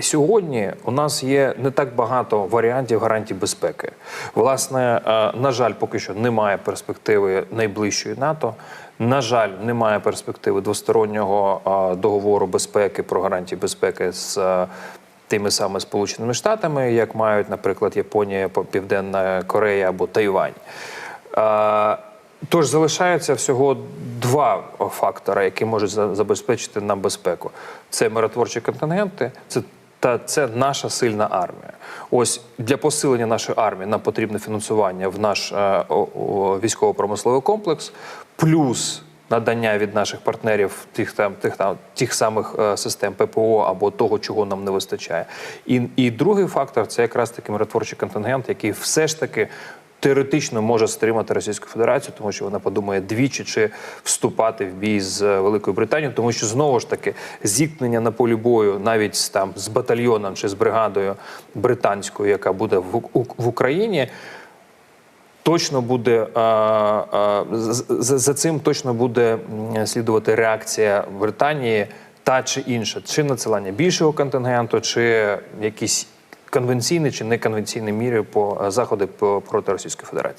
Сьогодні у нас є не так багато варіантів гарантій безпеки. Власне, е, на жаль, поки що немає перспективи найближчої НАТО. На жаль, немає перспективи двостороннього е, договору безпеки про гарантії безпеки з е, тими самими Сполученими Штатами, як мають, наприклад, Японія, Південна Корея або Тайвань. Тож залишається всього два фактори, які можуть забезпечити нам безпеку: це миротворчі контингенти, це та це наша сильна армія. Ось для посилення нашої армії нам потрібне фінансування в наш е, військово-промисловий комплекс, плюс надання від наших партнерів тих там тих там тих самих е, систем ППО або того, чого нам не вистачає. І, і другий фактор це якраз таки миротворчий контингент, який все ж таки теоретично може стримати Російську Федерацію, тому що вона подумає двічі чи вступати в бій з е, Великою Британією, тому що знову ж таки зіткнення на полі бою навіть там з батальйоном чи з бригадою британською, яка буде в, в Україні. Точно буде а, з- з- за цим точно буде слідувати реакція Британії та чи інша, чи надсилання більшого контингенту, чи якісь конвенційні чи неконвенційні міри по е, заходи проти Російської Федерації.